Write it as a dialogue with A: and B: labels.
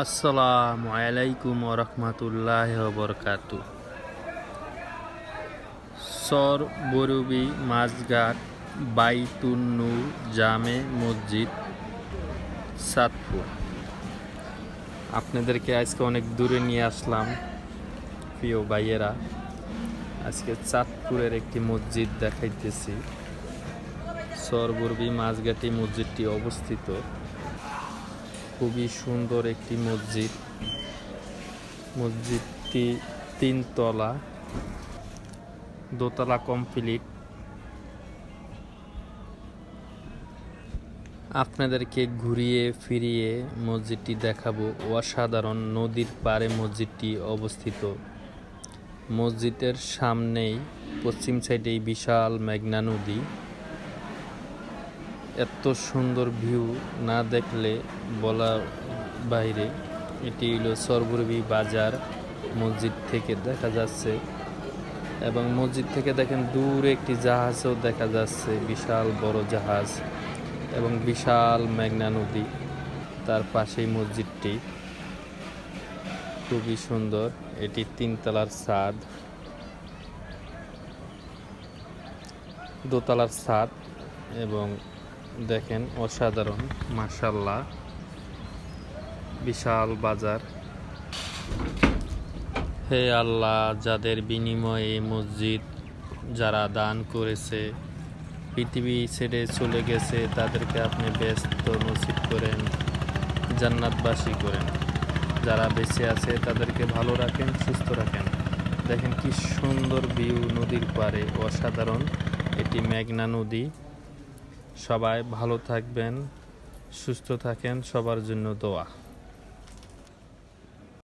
A: আসসালামু আলাইকুম রহমতুল্লাহ বরকাত। সর বরুবি মাঝঘাট বাইতুন্নু জামে মসজিদ সাতপুর। আপনাদেরকে আজকে অনেক দূরে নিয়ে আসলাম, প্রিয় ভাইয়েরা। আজকে চাঁদপুরের একটি মসজিদ দেখাইতেছি। সরবরবি মাঝঘাটি মসজিদটি অবস্থিত। খুবই সুন্দর একটি মসজিদ। মসজিদটি তিনতলা, দোতলা কমপ্লিট। আপনাদেরকে ঘুরিয়ে ফিরিয়ে মসজিদটি দেখাবো। অসাধারণ নদীর পাড়ে মসজিদটি অবস্থিত। মসজিদের সামনেই পশ্চিম সাইডেই বিশাল মেঘনা নদী। এত সুন্দর ভিউ না দেখলে বলা বাইরে, এটি হলো সরবরবি বাজার, মসজিদ থেকে দেখা যাচ্ছে। এবং মসজিদ থেকে দেখেন দূরে একটি জাহাজও দেখা যাচ্ছে, বিশাল বড় জাহাজ এবং বিশাল মেঘনা নদী তার পাশেই মসজিদটি। খুবই সুন্দর, এটি তিনতলার ছাদ। দোতলার ছাদ এবং দেখেন অসাধারণ মাসাল্লাহ বিশাল বাজার। হে আল্লাহ, যাদের বিনিময়ে মসজিদ যারা দান করেছে, পৃথিবী ছেড়ে চলে গেছে, তাদেরকে আপনি ব্যস্ত নসিব করেন, জান্নাতবাসী করেন। যারা বেঁচে আছে, তাদেরকে ভালো রাখেন, সুস্থ রাখেন। দেখেন কি সুন্দর ভিউ নদীর পারে অসাধারণ। এটি মেঘনা নদী। সবাই ভালো থাকবেন সুস্থ থাকেন সবার জন্য দোয়া।